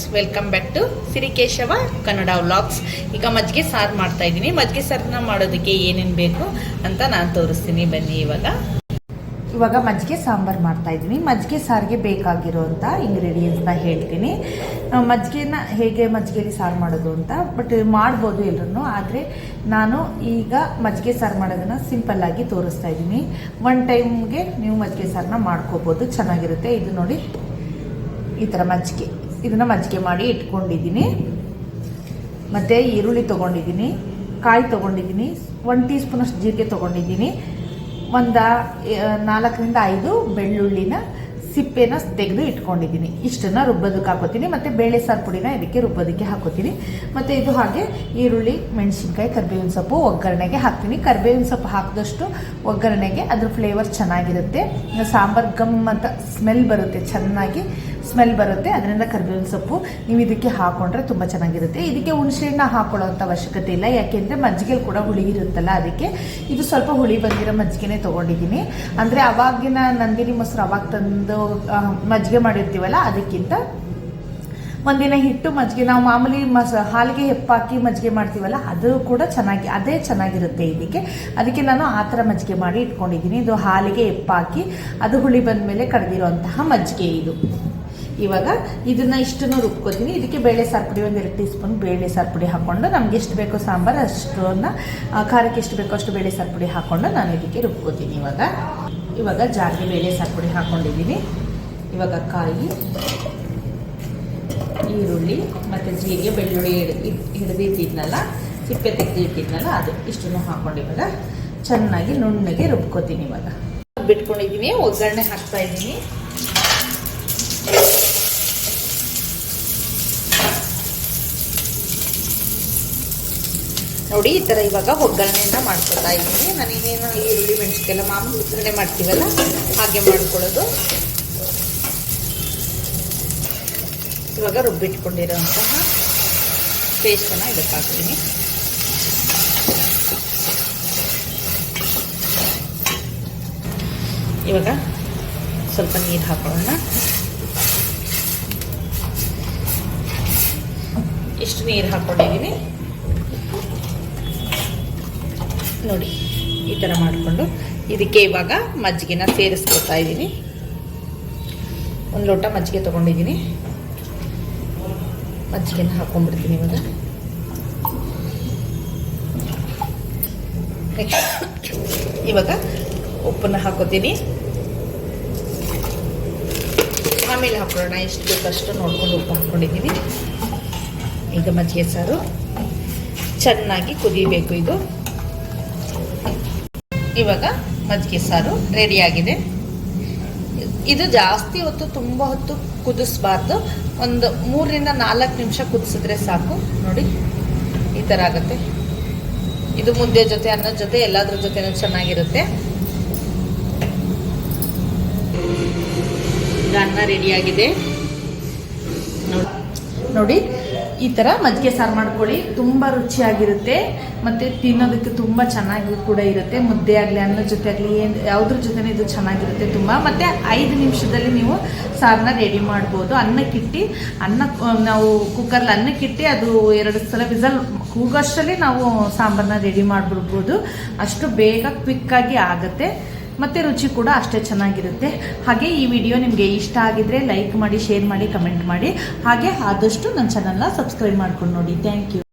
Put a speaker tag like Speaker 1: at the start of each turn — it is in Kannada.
Speaker 1: Friends welcome back to Sirikeshava Kannada vlogs ಈಗ ಮಜ್ಜಿಗೆ ಸಾರು ಮಾಡ್ತಾ ಇದ್ದೀನಿ. ಮಜ್ಜಿಗೆ ಸಾರನ್ನ ಮಾಡೋದಕ್ಕೆ ಏನೇನು ಬೇಕು ಅಂತ ನಾನು ತೋರಿಸ್ತೀನಿ. ಬನ್ನಿ ಇವಾಗ. ಇವಾಗ ಮಜ್ಜಿಗೆ ಸಾಂಬಾರು ಮಾಡ್ತಾ ಇದ್ದೀನಿ. ಮಜ್ಜಿಗೆ ಸಾರಿಗೆ ಬೇಕಾಗಿರೋಂಥ ಇಂಗ್ರೀಡಿಯೆಂಟ್ಸ್ನ ಹೇಳ್ತೀನಿ. ಮಜ್ಜಿಗೆನ ಹೇಗೆ ಮಜ್ಜಿಗೆಲಿ ಸಾರು ಮಾಡೋದು ಅಂತ ಬಟ್ ಮಾಡ್ಬೋದು ಎಲ್ಲರೂ ಆದರೆ ನಾನು ಈಗ ಮಜ್ಜಿಗೆ ಸಾರು ಮಾಡೋದನ್ನು ಸಿಂಪಲ್ಲಾಗಿ ತೋರಿಸ್ತಾ ಇದ್ದೀನಿ. ಒನ್ ಟೈಮ್ಗೆ ನೀವು ಮಜ್ಜಿಗೆ ಸಾರನ್ನ ಮಾಡ್ಕೋಬೋದು. ಚೆನ್ನಾಗಿರುತ್ತೆ. ಇದು ನೋಡಿ, ಈ ಥರ ಮಜ್ಜಿಗೆ. ಇದನ್ನು ಮಜ್ಜಿಗೆ ಮಾಡಿ ಇಟ್ಕೊಂಡಿದ್ದೀನಿ. ಮತ್ತು ಈರುಳ್ಳಿ ತೊಗೊಂಡಿದ್ದೀನಿ, ಕಾಯಿ ತೊಗೊಂಡಿದ್ದೀನಿ ಒನ್ ಟೀ ಸ್ಪೂನಷ್ಟು ಜೀರಿಗೆ ತೊಗೊಂಡಿದ್ದೀನಿ, ಒಂದು ನಾಲ್ಕರಿಂದ ಐದು ಬೆಳ್ಳುಳ್ಳಿನ ಸಿಪ್ಪೆನ ತೆಗೆದು ಇಟ್ಕೊಂಡಿದ್ದೀನಿ. ಇಷ್ಟನ್ನು ರುಬ್ಬೋದಕ್ಕೆ ಹಾಕೋತೀನಿ, ಮತ್ತು ಬೇಳೆ ಸಾರು ಪುಡಿನ ಇದಕ್ಕೆ ರುಬ್ಬೋದಕ್ಕೆ ಹಾಕೋತೀನಿ. ಮತ್ತು ಇದು ಹಾಗೆ ಈರುಳ್ಳಿ, ಮೆಣಸಿನ್ಕಾಯಿ, ಕರಿಬೇವಿನ ಸೊಪ್ಪು ಒಗ್ಗರಣೆಗೆ ಹಾಕ್ತೀನಿ. ಕರಿಬೇವಿನ ಸೊಪ್ಪು ಹಾಕಿದಷ್ಟು ಒಗ್ಗರಣೆಗೆ ಅದ್ರ ಫ್ಲೇವರ್ ಚೆನ್ನಾಗಿರುತ್ತೆ. ಸಾಂಬಾರು ಗಮ್ ಅಂತ ಸ್ಮೆಲ್ ಬರುತ್ತೆ, ಚೆನ್ನಾಗಿ. ಸ್ಮೆಲ್ ಬರುತ್ತೆ, ಅದರಿಂದ ಕರ್ಬೇವಿನ ಸೊಪ್ಪು ನೀವು ಇದಕ್ಕೆ ಹಾಕೊಂಡ್ರೆ ತುಂಬ ಚೆನ್ನಾಗಿರುತ್ತೆ. ಇದಕ್ಕೆ ಹುಣಸೆಹಣ್ಣ ಹಾಕೊಳ್ಳೋಂಥ ಅವಶ್ಯಕತೆ ಇಲ್ಲ, ಯಾಕೆಂದರೆ ಮಜ್ಜಿಗೆಲಿ ಕೂಡ ಹುಳಿ ಇರುತ್ತಲ್ಲ ಅದಕ್ಕೆ. ಇದು ಸ್ವಲ್ಪ ಹುಳಿ ಬಂದಿರೋ ಮಜ್ಜಿಗೆನೇ ತೊಗೊಂಡಿದ್ದೀನಿ. ಅಂದರೆ ಅವಾಗಿನ ನಂದಿನಿ ಮೊಸರು ಅವಾಗ ತಂದು ಮಜ್ಜಿಗೆ ಮಾಡಿರ್ತೀವಲ್ಲ ಅದಕ್ಕಿಂತ ಒಂದಿನ ಹಿಟ್ಟು ಮಜ್ಜಿಗೆ, ನಾವು ಮಾಮೂಲಿ ಮಸ, ಹಾಲಿಗೆ ಹೆಪ್ಪಾಕಿ ಮಜ್ಜಿಗೆ ಮಾಡ್ತೀವಲ್ಲ, ಅದು ಕೂಡ ಚೆನ್ನಾಗಿ, ಅದೇ ಚೆನ್ನಾಗಿರುತ್ತೆ ಇದಕ್ಕೆ. ಅದಕ್ಕೆ ನಾನು ಆ ಥರ ಮಜ್ಜಿಗೆ ಮಾಡಿ ಇಟ್ಕೊಂಡಿದ್ದೀನಿ. ಇದು ಹಾಲಿಗೆ ಹೆಪ್ಪಾಕಿ, ಅದು ಹುಳಿ ಬಂದ ಮೇಲೆ ಕಡ್ದಿರೋಂತಹ ಮಜ್ಜಿಗೆ ಇದು. ಇವಾಗ ಇದನ್ನ ಇಷ್ಟನ್ನು ರುಬ್ಕೋತೀನಿ. ಇದಕ್ಕೆ ಬೇಳೆ ಸಾರು ಪುಡಿ ಒಂದು ಎರಡು ಟೀ ಸ್ಪೂನ್ ಬೇಳೆ ಸಾರು ಪುಡಿ ಹಾಕ್ಕೊಂಡು ನಮ್ಗೆ ಎಷ್ಟು ಬೇಕೋ ಸಾಂಬಾರು ಅಷ್ಟನ್ನ ಖಾರಕ್ಕೆ ಎಷ್ಟು ಬೇಕೋ ಅಷ್ಟು ಬೇಳೆ ಸಾರು ಪುಡಿ ಹಾಕ್ಕೊಂಡು ನಾನು ಇದಕ್ಕೆ ರುಬ್ಕೋತೀನಿ ಇವಾಗ. ಇವಾಗ ಜಾರಿಗೆ ಬೇಳೆ ಸಾರು ಪುಡಿ ಹಾಕ್ಕೊಂಡಿದ್ದೀನಿ ಇವಾಗ ಕಾಯಿ, ಈರುಳ್ಳಿ ಮತ್ತು ಜೀರಿಗೆ, ಬೆಳ್ಳುಳ್ಳಿ ಹಿಡಿದಿಟ್ಟಿದ್ನಲ್ಲ ಸಿಪ್ಪೆ ತೆಗೆದು ಇಟ್ಟಿದ್ನಲ್ಲ ಅದು ಇಷ್ಟನ್ನು ಹಾಕೊಂಡು ಇವಾಗ ಚೆನ್ನಾಗಿ ನುಣ್ಣಗೆ ರುಬ್ಕೋತೀನಿ ಇವಾಗ. ಬಿಟ್ಕೊಂಡಿದ್ದೀನಿ ಒಗ್ಗರಣೆ ಹಾಕ್ತಾ ಇದ್ದೀನಿ ನೋಡಿ ಈ ಥರ ಇವಾಗ ಒಗ್ಗರಣೆಯನ್ನು ಮಾಡ್ಕೊತಾ ಇದ್ದೀನಿ. ನಾನು ಇನ್ನೇನು ಈರುಳ್ಳಿ ಮೆಣಸಿಗೆಲ್ಲ ಮಾಮೂಲಿ ಒಗ್ಗರಣೆ ಮಾಡ್ತೀವಲ್ಲ, ಹಾಗೆ ಮಾಡ್ಕೊಳ್ಳೋದು. ಇವಾಗ ರುಬ್ಬಿಟ್ಕೊಂಡಿರೋಂತಹ ಪೇಸ್ಟನ್ನು ಇದಕ್ಕೆ ಹಾಕ್ತೀನಿ. ಇವಾಗ ಸ್ವಲ್ಪ ನೀರು ಹಾಕೊಳ್ಳೋಣ. ಇಷ್ಟು ನೀರು ಹಾಕ್ಕೊಂಡಿದ್ದೀನಿ ನೋಡಿ ಈ ಥರ ಮಾಡಿಕೊಂಡು ಇದಕ್ಕೆ ಇವಾಗ ಮಜ್ಜಿಗೆನ ಸೇರಿಸ್ಕೊಳ್ತಾ ಇದ್ದೀನಿ ಒಂದು ಲೋಟ ಮಜ್ಜಿಗೆ ತೊಗೊಂಡಿದ್ದೀನಿ ಮಜ್ಜಿಗೆನ ಹಾಕೊಂಡ್ಬಿಡ್ತೀನಿ ಇವಾಗ. ಇವಾಗ ಉಪ್ಪನ್ನು ಹಾಕೋತೀನಿ. ಆಮೇಲೆ ಹಾಕೊಳ್ಳೋಣ, ಎಷ್ಟು ಬೇಕಷ್ಟು ನೋಡ್ಕೊಂಡು ಉಪ್ಪು ಹಾಕ್ಕೊಂಡಿದ್ದೀನಿ ಈಗ ಮಜ್ಜಿಗೆ ಸಾರು. ಚೆನ್ನಾಗಿ ಕುದಿಬೇಕು ಇದು. ಇವಾಗ ಮಜ್ಜಿಗೆ ಸಾರು ರೆಡಿಯಾಗಿದೆ ಇದು ಜಾಸ್ತಿ ಹೊತ್ತು ತುಂಬ ಹೊತ್ತು ಕುದಿಸ್ಬಾರ್ದು. ಒಂದು ಮೂರರಿಂದ ನಾಲ್ಕು ನಿಮಿಷ ಕುದಿಸಿದ್ರೆ ಸಾಕು. ನೋಡಿ, ಈ ಥರ ಆಗುತ್ತೆ. ಇದು ಮುದ್ದೆ ಜೊತೆ, ಅನ್ನದ ಜೊತೆ, ಎಲ್ಲದ್ರ ಜೊತೆನೂ ಚೆನ್ನಾಗಿರುತ್ತೆ. ಅನ್ನ ರೆಡಿಯಾಗಿದೆ ನೋಡಿ ಈ ಥರ ಮಜ್ಜಿಗೆ ಸಾರು ಮಾಡ್ಕೊಳ್ಳಿ. ತುಂಬ ರುಚಿಯಾಗಿರುತ್ತೆ. ಮತ್ತು ತಿನ್ನೋದಕ್ಕೆ ತುಂಬ ಚೆನ್ನಾಗಿ ಕೂಡ ಇರುತ್ತೆ. ಮುದ್ದೆ ಆಗಲಿ, ಅನ್ನದ ಜೊತೆ ಆಗಲಿ, ಏನು ಯಾವುದ್ರ ಜೊತೆ ಇದು ಚೆನ್ನಾಗಿರುತ್ತೆ ತುಂಬ. ಮತ್ತು ಐದು ನಿಮಿಷದಲ್ಲಿ ನೀವು ಸಾರನ್ನ ರೆಡಿ ಮಾಡ್ಬೋದು. ಅನ್ನಕ್ಕಿಟ್ಟು ಅನ್ನ ನಾವು ಕುಕ್ಕರ್ಲಿ ಅನ್ನಕ್ಕಿಟ್ಟು ಅದು ಎರಡು ಸಲ ವಿಸಲ್ ಕೂಗೋಷ್ಟರಲ್ಲಿ ನಾವು ಸಾಂಬಾರನ್ನ ರೆಡಿ ಮಾಡಿಬಿಡ್ಬೋದು. ಅಷ್ಟು ಬೇಗ ಕ್ವಿಕ್ಕಾಗಿ ಆಗುತ್ತೆ. ಮತ್ತು ರುಚಿ ಕೂಡ ಅಷ್ಟೇ ಚೆನ್ನಾಗಿರುತ್ತೆ. ಹಾಗೆ ಈ ವಿಡಿಯೋ ನಿಮಗೆ ಇಷ್ಟ ಆಗಿದ್ರೆ ಲೈಕ್ ಮಾಡಿ ಶೇರ್ ಮಾಡಿ ಕಮೆಂಟ್ ಮಾಡಿ. ಹಾಗೆ ಆದಷ್ಟು ನನ್ನ ಚಾನಲ್ನ ಸಬ್ಸ್ಕ್ರೈಬ್ ಮಾಡ್ಕೊಂಡು ನೋಡಿ. Thank you